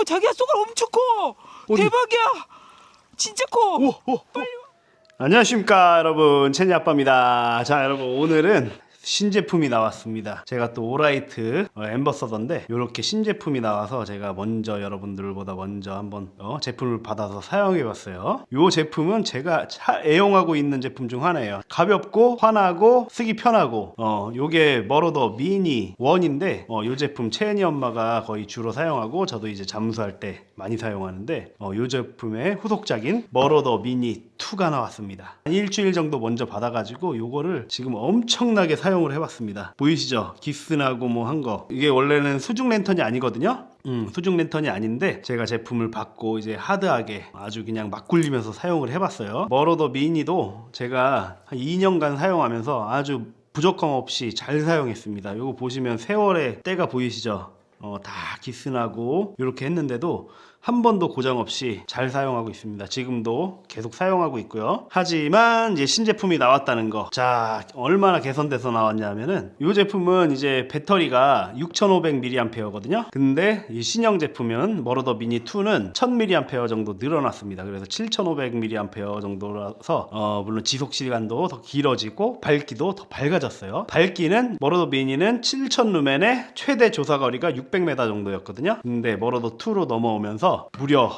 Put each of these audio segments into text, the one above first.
어 자기야 쏘갈 엄청 커. 어디? 대박이야. 진짜 커. 오, 오, 오. 안녕하십니까 여러분 채니 아빠입니다. 자 여러분 오늘은 신제품이 나왔습니다. 제가 또 오라이트 어, 엠버서더인데 이렇게 신제품이 나와서 제가 먼저 여러분들보다 먼저 한번 어, 제품을 받아서 사용해 봤어요. 이 제품은 제가 차- 애용하고 있는 제품 중 하나예요. 가볍고 환하고 쓰기 편하고 어 요게 머로더 미니 원인데 어, 요 제품 채니 엄마가 거의 주로 사용하고 저도 이제 잠수할 때 많이 사용하는데 어, 요 제품의 후속작인 머로더 미니 2가 나왔습니다. 한 일주일 정도 먼저 받아가지고 요거를 지금 엄청나게 사용 을 해봤습니다. 보이시죠? 기스나고 뭐 한 거. 이게 원래는 수중 랜턴이 아니거든요. 음, 수중 랜턴이 아닌데 제가 제품을 받고 이제 하드하게 아주 그냥 막 굴리면서 사용을 해봤어요. 머로더 미니도 제가 한 2년간 사용하면서 아주 부족함 없이 잘 사용했습니다. 요거 보시면 세월의 때가 보이시죠? 어, 다 기스나고 이렇게 했는데도 한 번도 고장 없이 잘 사용하고 있습니다. 지금도 계속 사용하고 있고요. 하지만 이제 신제품이 나왔다는 거. 자, 얼마나 개선돼서 나왔냐면은 이 제품은 이제 배터리가 6500mAh거든요. 근데 이 신형 제품은 머로더 미니 2는 1000mAh 정도 늘어났습니다. 그래서 7500mAh 정도라서 어, 물론 지속 시간도 더 길어지고 밝기도 더 밝아졌어요. 밝기는 머로더 미니는 7000 루멘의 최대 조사 거리가 600m 정도였거든요. 근데 머로더 2로 넘어오면서 무려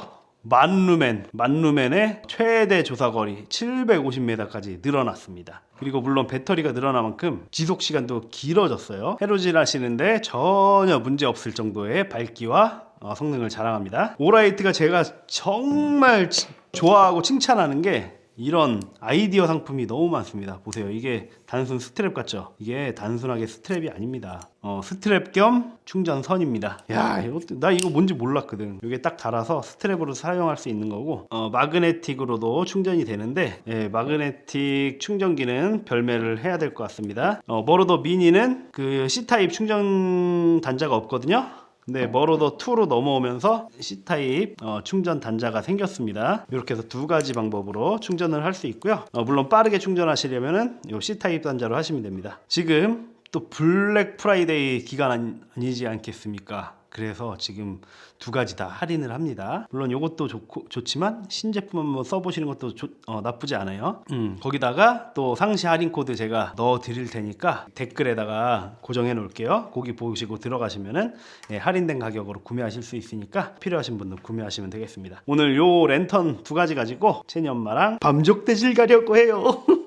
만 루멘, 만 루멘의 최대 조사 거리 750m까지 늘어났습니다. 그리고 물론 배터리가 늘어난 만큼 지속 시간도 길어졌어요. 해로질 하시는데 전혀 문제 없을 정도의 밝기와 어, 성능을 자랑합니다. 오라이트가 제가 정말 치- 좋아하고 칭찬하는 게 이런 아이디어 상품이 너무 많습니다. 보세요. 이게 단순 스트랩 같죠? 이게 단순하게 스트랩이 아닙니다. 어, 스트랩 겸 충전선입니다. 야, 이것도, 나 이거 뭔지 몰랐거든. 이게 딱 달아서 스트랩으로 사용할 수 있는 거고, 어, 마그네틱으로도 충전이 되는데, 예, 마그네틱 충전기는 별매를 해야 될 것 같습니다. 어, 머로더 미니는 그 C타입 충전 단자가 없거든요. 네, 머로더 2로 넘어오면서 C타입 어, 충전 단자가 생겼습니다. 이렇게 해서 두 가지 방법으로 충전을 할 수 있고요. 어, 물론 빠르게 충전하시려면은 이 C타입 단자로 하시면 됩니다. 지금 또 블랙 프라이데이 기간 아니- 아니지 않겠습니까? 그래서 지금 두 가지 다 할인을 합니다. 물론 이것도 좋고 좋지만 신제품 한번 써보시는 것도 좋- 어, 나쁘지 않아요. 음, 거기다가 또 상시 할인 코드 제가 넣어 드릴 테니까 댓글에다가 고정해 놓을게요. 거기 보시고 들어가시면은 예, 할인된 가격으로 구매하실 수 있으니까 필요하신 분들 구매하시면 되겠습니다. 오늘 요 랜턴 두 가지 가지고 채니 엄마랑 밤족대질 가려고 해요.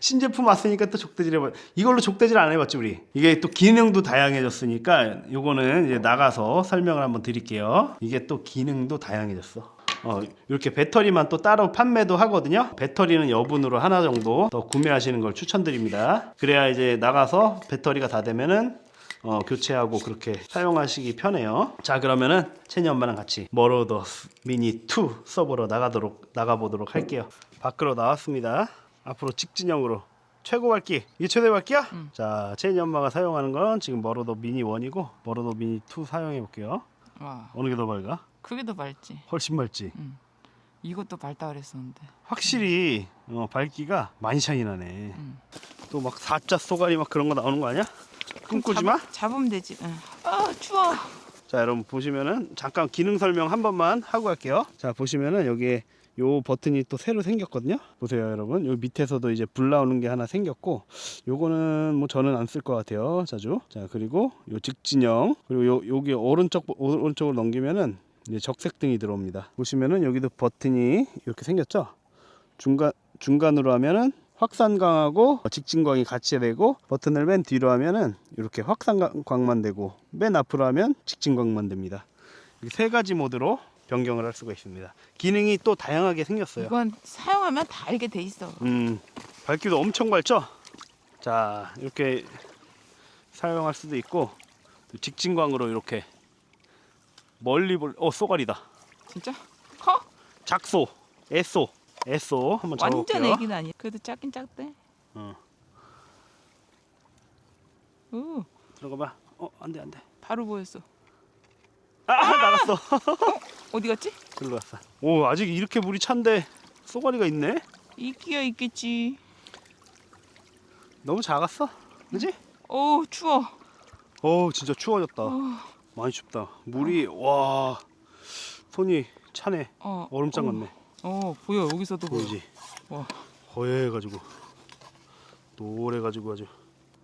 신제품 왔으니까 또 족대질 해봐. 이걸로 족대질 안 해봤지 우리. 이게 또 기능도 다양해졌으니까 요거는 이제 나가서 설명을 한번 드릴게요. 이게 또 기능도 다양해졌어. 어, 이렇게 배터리만 또 따로 판매도 하거든요. 배터리는 여분으로 하나 정도 더 구매하시는 걸 추천드립니다. 그래야 이제 나가서 배터리가 다 되면은 어, 교체하고 그렇게 사용하시기 편해요. 자 그러면은 채니 엄마랑 같이 머로더 미니 2 서버로 나가도록 나가보도록 할게요. 밖으로 나왔습니다. 앞으로 직진형으로 최고 밝기 이게 최대 밝기야? 자 채니 엄마가 사용하는 건 지금 머로더 미니 1이고 머로더 미니 2 사용해 볼게요. 와, 어느 게 더 밝아? 그게 더 밝지. 훨씬 밝지. 이것도 밝다 그랬었는데. 확실히 어, 밝기가 많이 차이 나네. 음. 또막 사자 쏘가리 막 그런 거 나오는 거 아니야? 꿈꾸지 마. 잡, 잡으면 되지. 응. 아 추워. 자 여러분 보시면은 잠깐 기능 설명 한 번만 하고 갈게요 자 보시면은 여기에 요 버튼이 또 새로 생겼거든요. 보세요 여러분. 요 밑에서도 이제 불 나오는 게 하나 생겼고 요거는 뭐 저는 안 쓸 것 같아요 자주. 자 그리고 요 직진형 그리고 요 여기 오른쪽 오른쪽으로 넘기면은 이제 적색등이 들어옵니다. 보시면은 여기도 버튼이 이렇게 생겼죠? 중간 중간으로 하면은 확산광하고 직진광이 같이 되고 버튼을 맨 뒤로 하면은 이렇게 확산광만 되고 맨 앞으로 하면 직진광만 됩니다. 세 가지 모드로 변경을 할 수가 있습니다. 기능이 또 다양하게 생겼어요. 이건 사용하면 다 알게 돼 있어. 음, 밝기도 엄청 밝죠? 자, 이렇게 사용할 수도 있고 또 직진광으로 이렇게 멀리 볼, 어 쏘가리다. 진짜? 커? 작소, 애소, 애소 한번 완전 잡아볼게요. 애기는 아니야. 그래도 작긴 작대. 어. 오, 들어가봐. 어, 안돼 안돼. 바로 보였어. 아, 나갔어. 어디 갔지? 글로 갔어. 오, 아직 이렇게 물이 찬데 쏘가리가 있네. 있기야 있겠지. 너무 작았어. 그지? 오 추워. 어, 진짜 추워졌다. 어, 많이 춥다. 물이 와 손이 차네. 어. 얼음장 어, 같네. 어 보여 여기서도 보여. 보이지? 와. 허해 가지고 노래 가지고 아주.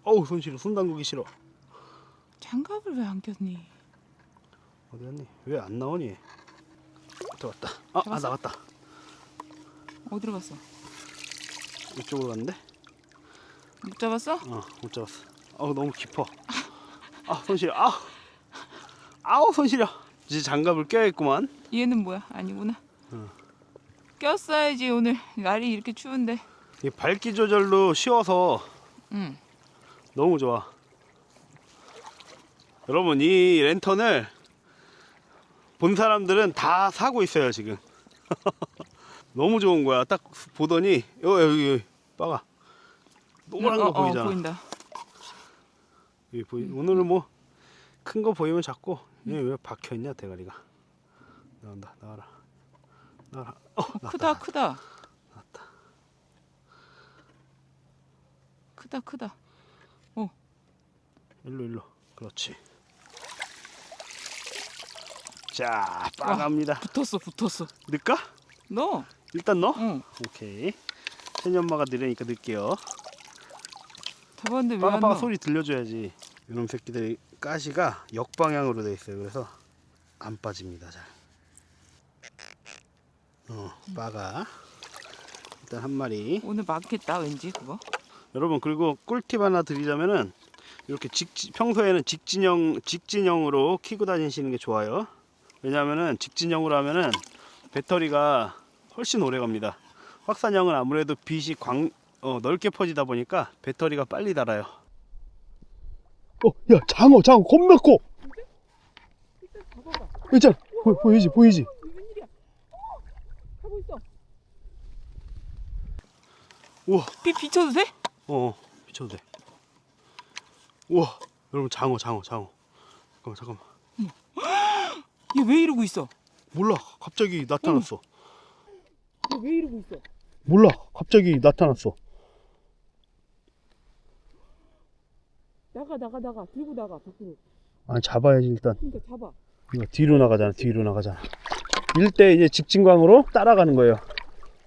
어우 손 싫어. 손 담그기 싫어. 장갑을 왜 안 꼈니? 어디 갔니? 왜 안 나오니? 들어갔다. 아, 아 잡았어? 나갔다. 어디로 갔어? 이쪽으로 갔는데? 못 잡았어? 어, 못 잡았어. 어, 너무 깊어. 아, 손 시려. 아, 아우 손 시려. 이제 장갑을 껴야겠구만. 얘는 뭐야? 아니구나. 응. 꼈어야지 오늘 날이 이렇게 추운데. 이 밝기 조절도 쉬워서 응. 너무 좋아. 여러분 이 랜턴을 본 사람들은 다 사고 있어요 지금. 너무 좋은 거야. 딱 보더니 여기 여기, 여기 빠가 노란 거 어, 어, 보이잖아. 보인다. 여기 보이. 오늘은 뭐 큰 거 보이면 잡고 얘 왜 박혀 있냐 대가리가. 나온다 나와라. 나와라. 어, 나왔다. 크다 크다. 크다 크다. 일로 일로. 그렇지. 자 빠갑니다. 붙었어 붙었어. 넣을까? 너? 일단 넣어. 응. 오케이. 혜니 엄마가 느리니까 넣을게요. 잡았는데 왜안 빠가빠가 넣어? 소리 들려줘야지. 이놈 새끼들이 가시가 역방향으로 돼 있어요. 그래서 안 빠집니다. 잘. 어, 빠가. 일단 한 마리. 오늘 많겠다 왠지 그거. 여러분 그리고 꿀팁 하나 드리자면은 이렇게 직 평소에는 직진형 직진형으로 키고 다니시는 게 좋아요. 왜냐하면은 직진형으로 하면은 배터리가 훨씬 오래 갑니다. 확산형은 아무래도 빛이 광 어, 넓게 퍼지다 보니까 배터리가 빨리 닳아요. 어, 야 장어 장어 겁나 커. 있잖아 보, 보이지 보이지. 우와 빛 비춰도 돼? 어 비춰도 돼. 우와 여러분 장어 장어 장어. 잠깐만 잠깐만. 얘왜 이러고 있어? 몰라 갑자기 나타났어. 얘왜 이러고 있어? 몰라 갑자기 나타났어. 나가 나가 나가 들고 나가 밖으로. 아 잡아야지 일단. 그러니까 잡아. 이거 뒤로 나가잖아 뒤로 나가잖아. 이럴 때 이제 직진광으로 따라가는 거예요.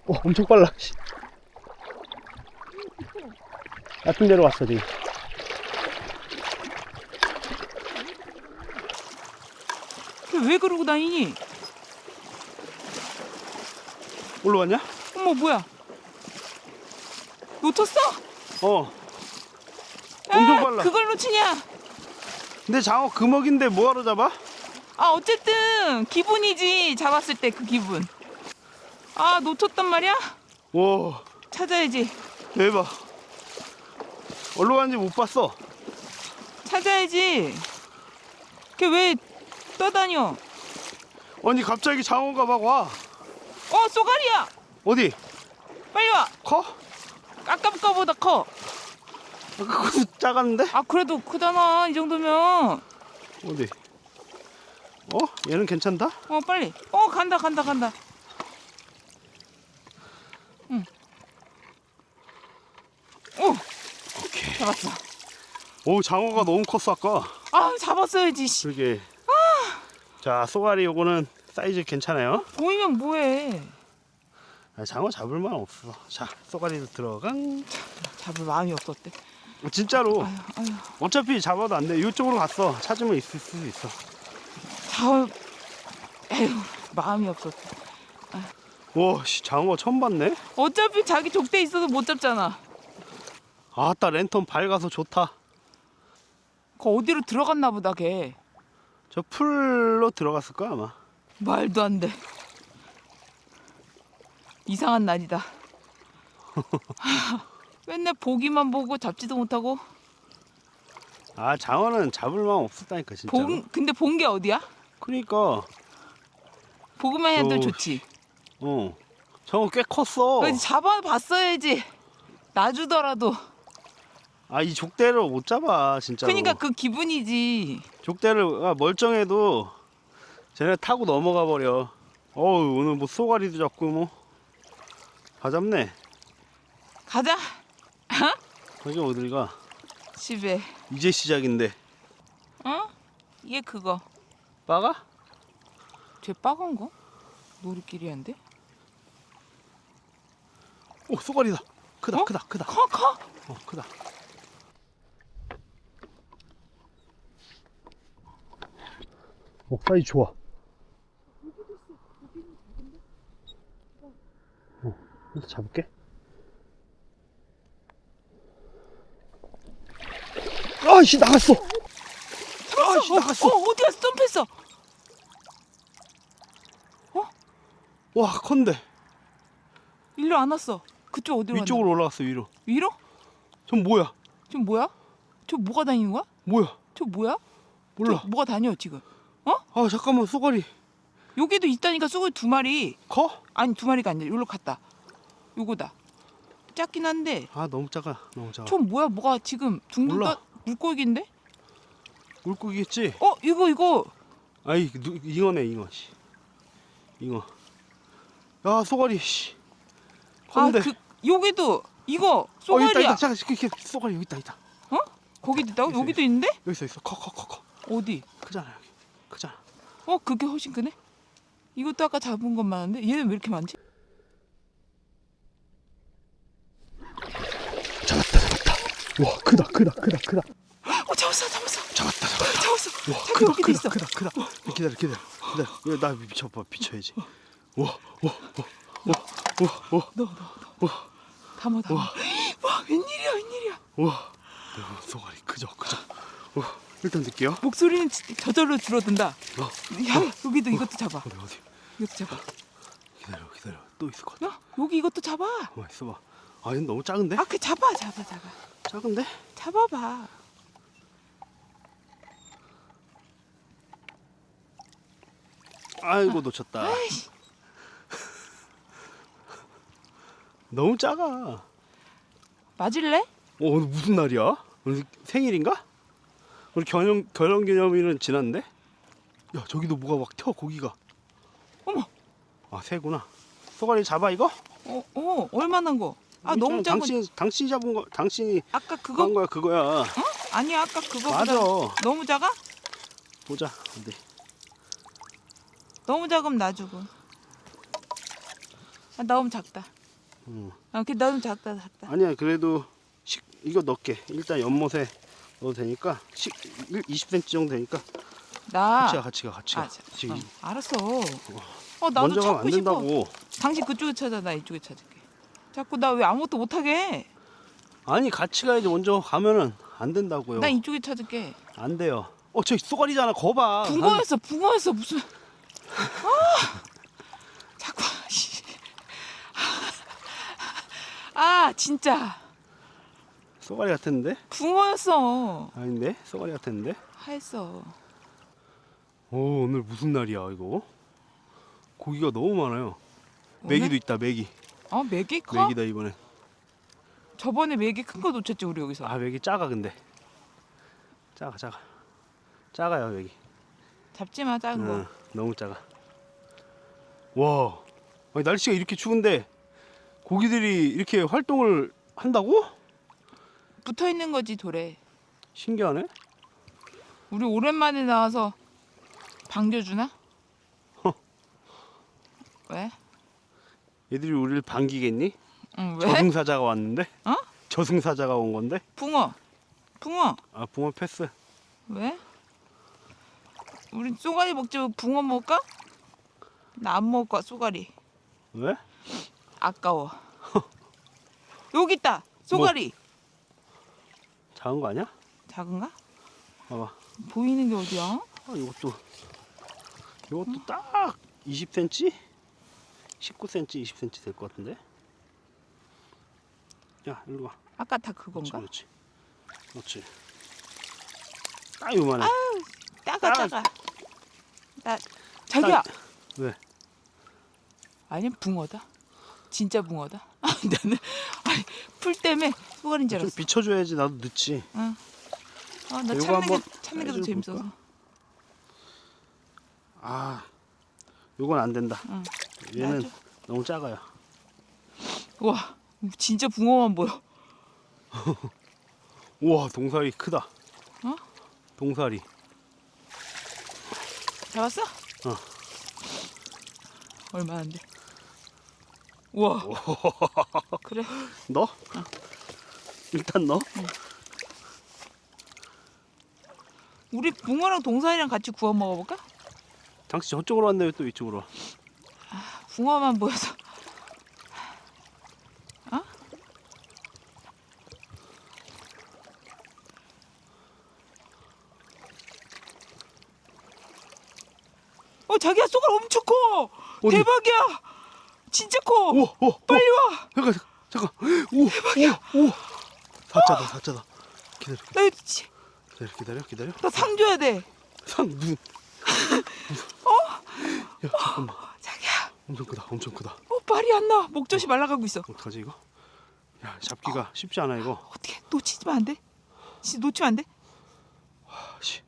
와 엄청 빨라. 씨. 같은 데로 왔어 지금. 왜 그러고 다니니? 올라왔냐? 어머 뭐야? 놓쳤어? 어. 엄청 아, 빨라. 그걸 놓치냐? 근데 장어 금어인데 뭐하러 잡아? 아 어쨌든 기분이지 잡았을 때 그 기분. 아 놓쳤단 말이야? 와 찾아야지. 대박. 얼로 갔는지 못 봤어. 찾아야지. 걔 왜 떠다녀? 아니 갑자기 장어가 막 와. 어 쏘가리야. 어디? 빨리 와. 커? 아까 거보다 커. 그거 작았는데? 아 그래도 크잖아 이 정도면. 어디? 어? 얘는 괜찮다? 어 빨리. 어 간다 간다 간다. 응. 오 오케이. 잡았어. 오 장어가 너무 컸어 아까. 아 잡았어야지. 씨. 그러게. 자 쏘가리 요거는 사이즈 괜찮아요. 보이면 뭐해? 아, 장어 잡을 만 없어. 자 쏘가리도 들어간. 잡을 마음이 없었대. 진짜로 아유 아유. 어차피 잡아도 안 돼. 이쪽으로 갔어. 찾으면 있을 수도 있어. 잡. 에휴 마음이 없었대. 와, 씨, 장어 처음 봤네. 어차피 자기 족대 있어도 못 잡잖아. 아따 랜턴 밝아서 좋다. 그 어디로 들어갔나 보다 걔. 저 풀로 들어갔을 거야 아마. 말도 안 돼. 이상한 날이다. 맨날 보기만 보고 잡지도 못하고. 아 장어는 잡을 만 없었다니까 진짜. 본 근데 본 게 어디야? 그러니까 보기만 해도 어, 좋지. 어 장어 꽤 컸어. 잡아봤어야지. 놔주더라도. 아 이 족대를 못 잡아 진짜로. 그러니까 그 기분이지. 족대를 아, 멀쩡해도 쟤네 타고 넘어가 버려. 어우 오늘 뭐 쏘가리도 잡고 뭐 다 잡네. 가자. 여기 어딜 가? 집에. 이제 시작인데. 어? 이게 그거. 빠가? 쟤 빠간 거? 놀이끼리 한데? 오 쏘가리다. 크다 어? 크다 크다. 커 커. 어 크다. 어 사이즈 좋아. 어, 일단 잡을게. 아씨 나갔어. 아씨 어, 나갔어. 어 어디 갔어? 점프했어. 와 컨대 일로 안 왔어. 그쪽 어디로 위쪽으로 올라갔어 위로. 위로? 전 뭐야? 저 뭐야? 저 뭐가 다니는 거야? 뭐야? 저 뭐야? 몰라. 저 뭐가 다녀 지금? 아 잠깐만 쏘가리 여기도 있다니까 쏘고 두 마리. 커? 아니 두 마리가 아니라 여기로 갔다. 요거다. 작긴 한데 아 너무 작아 너무 작아. 저 뭐야? 뭐가 지금 둥둥 몰라. 떠 물고기인데? 물고기겠지? 어 이거 이거 아이 누, 잉어네 잉어 씨. 잉어. 야 쏘가리 씨. 컨대. 아그 여기도 이거 어 있다 쏘가리야. 있다 잠깐 이렇게 쏘가리 여기 있다 있다. 어? 거기도 있다고? 여기도 있는데? 여기 있어 있어 커 커 커 커. 어디? 크잖아 여기. 크잖아. 어 그게 훨씬 크네? 이것도 아까 잡은 것 많은데 얘는 왜 이렇게 많지? 잡았다 잡았다. 와 크다 크다 크다 크다. 어 잡았어 잡았어 잡았다 잡았다. 잡았어 와 자꾸 크다 여기도 크다 있어 크다 크다. 기다려 기다려 기다려. 이거 나 비춰봐 비춰야지. 와와와와와와 넣어 넣어 넣어 담아 담아 와 웬일이야 웬일이야 와. 쏘가리 크죠 크죠. 와 일단 넣을게요. 목소리는 지- 저절로 줄어든다 어 야 여기도 이것도 잡아 어디 어디. 이것도 잡아 기다려 기다려 또 있을 것 같아. 야 여기 이것도 잡아 어 있어봐. 아 얘는 너무 작은데? 아 그 잡아 잡아 잡아 작은데? 잡아봐 아이고 놓쳤다. 아이씨 너무 작아. 맞을래? 어, 오늘 무슨 날이야? 오늘 생일인가? 우리 결혼 결혼 기념일은 지났는데? 야 저기도 뭐가 막 튀어 고기가. 어머 아 새구나. 소가리 잡아 이거? 어, 어 얼마나 거? 아. 너무 작은 당신 당신이 잡은 거 당신이 아까 그거 그거 한 거야 그거야. 어? 아니야 아까 그거보다 맞아. 너무 작아? 보자 어디. 너무 작으면 놔주고 아 너무 작다 응. 아그 너무 작다 작다 아니야 그래도 식 이거 넣게. 일단 연못에 넣어도 되니까 식 20cm 정도 되니까 나 같이 가 같이 가 같이 가. 아, 자, 지금 어, 알았어 어 나도 먼저 가면 안 찾고 싶어 된다고. 당신 그쪽에 찾아 나 이쪽에 찾을게 자꾸 나 왜 아무것도 못하게 해? 아니 같이 가야지 먼저 가면은 안 된다고요. 나 이쪽에 찾을게 안 돼요. 어, 저기 쏘가리잖아. 거봐. 붕어였어 붕어였어 무슨 아 자꾸 씨. 아 진짜 쏘가리 같았는데? 붕어였어 아닌데? 쏘가리 같았는데? 하였어 오, 오늘 무슨 날이야, 이거? 고기가 너무 많아요. 오늘? 메기도 있다, 메기. 어 메기 커? 메기다, 이번엔. 저번에 메기 큰거 놓쳤지 우리 여기서 아, 메기 작아, 근데. 작아, 작아. 작아요, 메기. 잡지 마 작은 응, 거 너무 작아. 와, 아니, 날씨가 이렇게 추운데 고기들이 이렇게 활동을 한다고? 붙어 있는 거지 돌에 신기하네. 우리 오랜만에 나와서 반겨주나? 허. 왜? 얘들이 우리를 반기겠니? 응 왜? 저승사자가 왔는데? 어? 저승사자가 온 건데? 붕어 붕어 아, 붕어 패스. 왜? 우리 쏘가리 먹지 붕어 먹을까? 나 안 먹을 거야 쏘가리 왜? 아까워 여기 있다 쏘가리 작은 거 아니야? 작은가? 봐봐. 보이는 게 어디야? 아, 이것도 이것도 딱 20cm? 19cm, 20cm 될 것 같은데. 야, 일로 와. 아까 다 그건가? 그렇지. 그렇지. 딱 요만해. 작아 아. 작아 나 자기야 딱- 왜? 아니 붕어다 진짜 붕어다 아, 나는 아니 풀 때문에 쏘가리인 줄 좀 알았어 비춰줘야지 나도 늦지. 응. 아, 나 이거 게 한번 게더 해줘 재밌어서. 볼까? 아, 요건 안 된다. 응. 얘는 놔줘. 너무 작아요. 와, 진짜 붕어만 보여. 우와, 동사리 크다. 어? 동사리. 잡았어? 어. 얼마 안 돼. 우와. 그래. 넣어? 일단 넣어. 우리 붕어랑 동산이랑 같이 구워 먹어볼까? 당신 저쪽으로 왔네 왜또 이쪽으로 와? 붕어만 보여서. 어? 어 자기야 쏘갈 엄청 커. 어디? 대박이야. 진짜 커. 오, 오, 오. 빨리 와. 잠깐, 잠깐. 오, 대박이야. 오, 오. 사자다, 사자다. 기다려, 나 지- 기다려, 기다려, 기다려. 나상 줘야 돼. 상 무슨? 어? 야, 잠깐만. 자기야. 엄청 크다, 엄청 크다. 어 말이 안 나. 목젖이 말라가고 있어. 어떡하지 이거? 야, 잡기가 쉽지 않아 이거. 어떻게 놓치면 안 돼? 진짜 놓치면 안 돼? 아, 씨.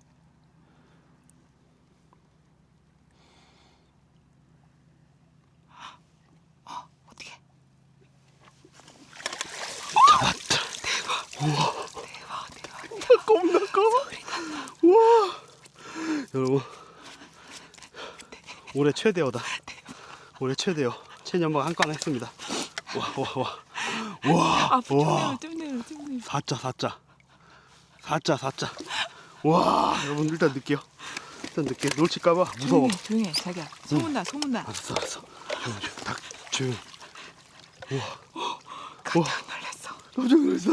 겁나 커. 우와. 여러분. 올해 최대어다. 올해 최대어. 체년방 한건 했습니다. 와, 와, 와. 와, 아, 좀 와. 내려, 좀 내려, 좀 내려. 사자, 사자. 사자, 사자. 와, 여러분 일단 늦게요. 일단 늦게 놓칠까봐 무서워. 조용해, 조용해, 자기야. 소문나, 소문나. 알았어, 알았어. 조용, 조용. 딱 조용. 우와, 놀랐어. 깜짝 놀랐어.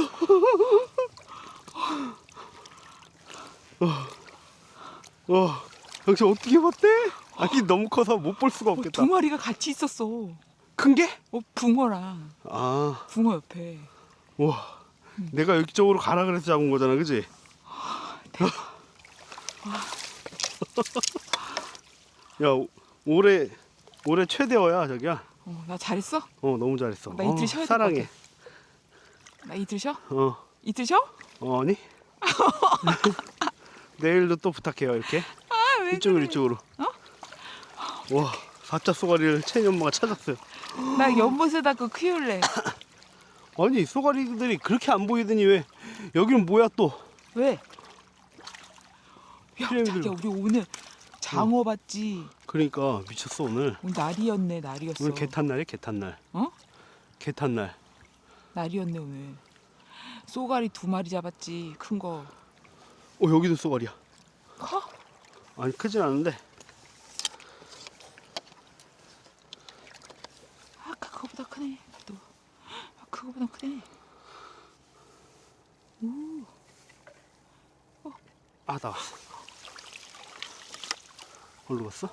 와, 와, 당신 어떻게 봤대? 아니 너무 커서 못 볼 수가 어, 없겠다. 두 마리가 같이 있었어. 큰 게? 어, 붕어랑 아, 붕어 옆에. 와, 내가 이쪽으로 가라 그래서 잡은 거잖아, 그지? 야, 오- 올해 올해 최대어야, 저기야. 어, 나 잘했어? 어, 너무 잘했어. 나 이틀 어, 쉬어야 될것 사랑해. 나 이틀 쉬어? 어, 이틀 쉬어? 어, 아니? 내일도 또 부탁해요, 이렇게. 아, 왜 이쪽으로 그래? 이쪽으로. 어? 와, 사자 쏘가리를 채니 엄마가 찾았어요. 나 연못에다 그 키울래. 아니, 쏘가리들이 그렇게 안 보이더니 왜 여기는 뭐야 또? 왜? 야, 피라미드로. 자기야, 우리 오늘 장어 봤지? 그러니까 미쳤어 오늘. 오늘 날이었네, 날이었어. 오늘 개탄 날이야, 개탄 날. 어? 개탄 날. 날이었네, 오늘. 쏘가리 두 마리 잡았지, 큰 거. 어, 여기도 쏘가리야. 커? 아니 크진 않은데. 아까 그거보다 크네. 또. 아, 그거보다 크네. 오, 아 나왔어. 어디로 갔어?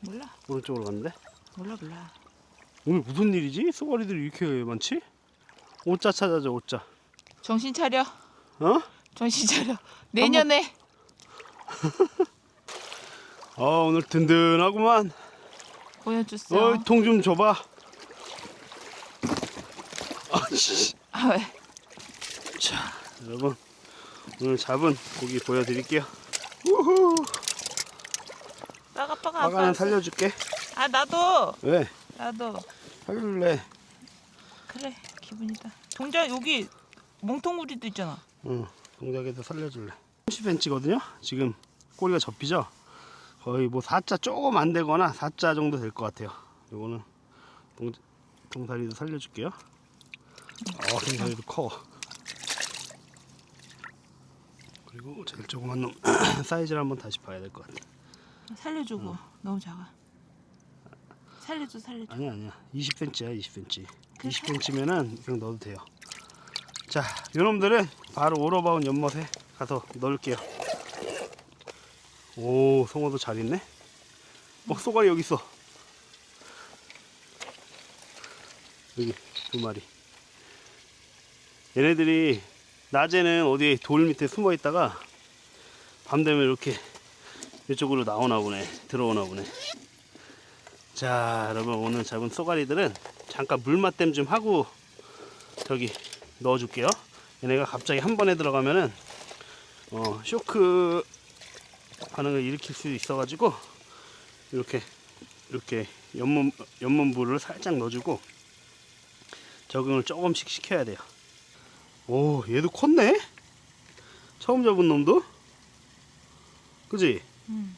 몰라, 오른쪽으로 갔는데. 몰라, 몰라. 오늘 무슨 일이지? 쏘가리들이 이렇게 많지? 오자 찾아줘 오자. 정신 차려. 어? 정신 차려. 내년에 아 오늘 든든하구만. 보여줬어. 어, 통좀 줘봐. 아씨. 아, 왜? 자, 여러분 오늘 잡은 고기 보여드릴게요. 우후. 빠가 빠가 아빠. 살려줄게. 아 나도 왜? 나도 살려줄래? 그래 기분이다. 동자 여기 멍텅구리도 있잖아. 응. 동작에도 살려줄래. 30cm거든요. 지금 꼬리가 접히죠. 거의 뭐 4자 조금 안 되거나 4자 정도 될 것 같아요. 요거는 동, 동사리도 살려줄게요. 어, 동사리도 커. 그리고 제일 조그만 놈 사이즈를 한번 다시 봐야 될 것 같아. 살려주고 너무 작아. 살려줘 살려줘. 아니야 아니야. 20cm야 20cm 그래? 20cm면은 그냥 넣어도 돼요. 자 요놈들은 바로 오러바운 연못에 가서 넣을게요. 오 송어도 잘 있네? 어 쏘가리 여기 있어. 여기 두 마리. 얘네들이 낮에는 어디 돌 밑에 숨어 있다가 밤 되면 이렇게 이쪽으로 나오나 보네. 들어오나 보네 자 여러분 오늘 잡은 쏘가리들은 잠깐 물맛댐 좀 하고 저기 넣어줄게요. 얘네가 갑자기 한 번에 들어가면은 어, 쇼크 반응을 일으킬 수 있어 가지고 이렇게 이렇게 연문 연문부를 살짝 넣어주고 적응을 조금씩 시켜야 돼요. 오 얘도 컸네? 처음 잡은 놈도? 그지? 음.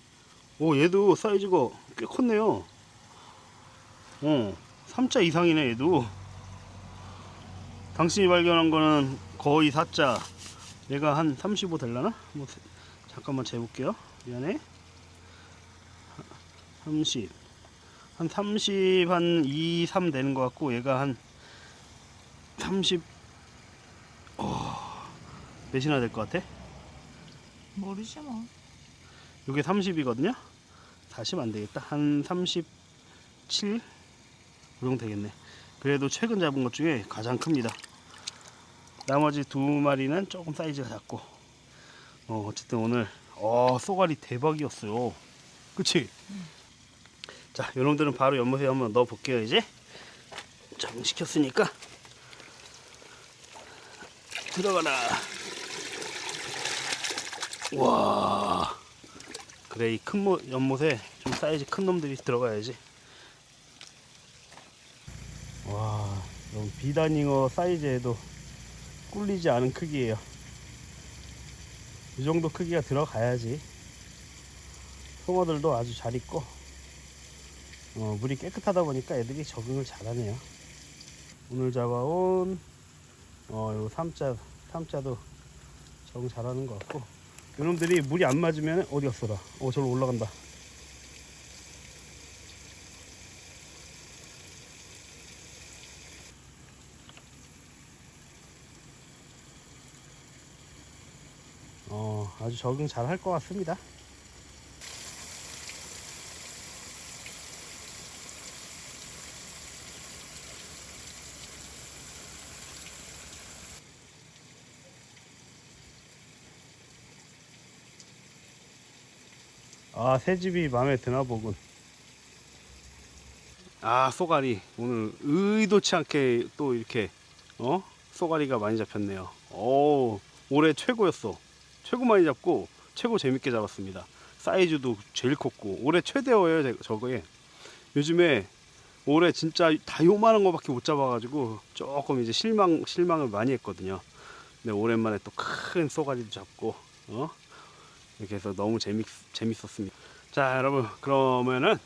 오 얘도 사이즈가 꽤 컸네요 어, 3자 이상이네 얘도. 당신이 발견한 거는 거의 4자. 얘가 한 35 될라나? 뭐 세- 잠깐만 재볼게요. 미안해. 30. 한 30, 한 2, 3 되는 것 같고 얘가 한 30. 어, 몇이나 될 것 같아? 모르지 뭐. 이게 30이거든요. 40 안 되겠다. 한 37? 그 정도 되겠네. 그래도 최근 잡은 것 중에 가장 큽니다. 나머지 두 마리는 조금 사이즈가 작고. 어, 어쨌든 오늘 어, 쏘가리 대박이었어요. 그치? 자, 여러분들은 바로 연못에 한번 넣어 볼게요, 이제. 정시켰으니까. 들어가라. 와. 그래 이 큰 연못에 좀 사이즈 큰 놈들이 들어가야지 와 이런 비단잉어 사이즈에도 꿀리지 않은 크기예요 이 정도 크기가 들어가야지 송어들도 아주 잘 있고 어, 물이 깨끗하다 보니까 애들이 적응을 잘하네요 오늘 잡아온 어, 요 삼자 삼자도 적응 잘하는 것 같고 이놈들이 물이 안 맞으면 어디 갔어라? 어, 저로 올라간다. 아주 적응 잘 할 것 같습니다. 아, 새 집이 마음에 드나 보군. 아, 쏘가리. 오늘 의도치 않게 또 이렇게, 어? 쏘가리가 많이 잡혔네요. 오, 올해 최고였어. 최고 많이 잡고, 최고 재밌게 잡았습니다. 사이즈도 제일 컸고, 올해 최대어예요, 제- 저거에. 요즘에 올해 진짜 다 요만한 거밖에 못 잡아가지고, 조금 이제 실망, 실망을 많이 했거든요. 근데 오랜만에 또 큰 쏘가리도 잡고, 어? 이렇게 해서 너무 재밌, 재밌었습니다. 자, 여러분, 그러면은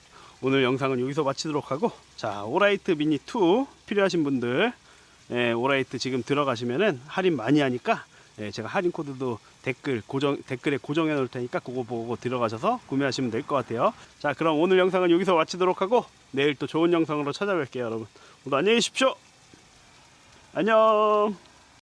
오늘 영상은 여기서 마치도록 하고, 자, 오라이트 미니 2 필요하신 분들, 예, 오라이트 지금 들어가시면은 할인 많이 하니까, 예, 제가 할인 코드도 댓글 고정, 댓글에 고정해 놓을 테니까 그거 보고 들어가셔서 구매하시면 될 것 같아요. 자, 그럼 오늘 영상은 여기서 마치도록 하고, 내일 또 좋은 영상으로 찾아뵐게요, 여러분. 모두 안녕히 계십시오. 안녕.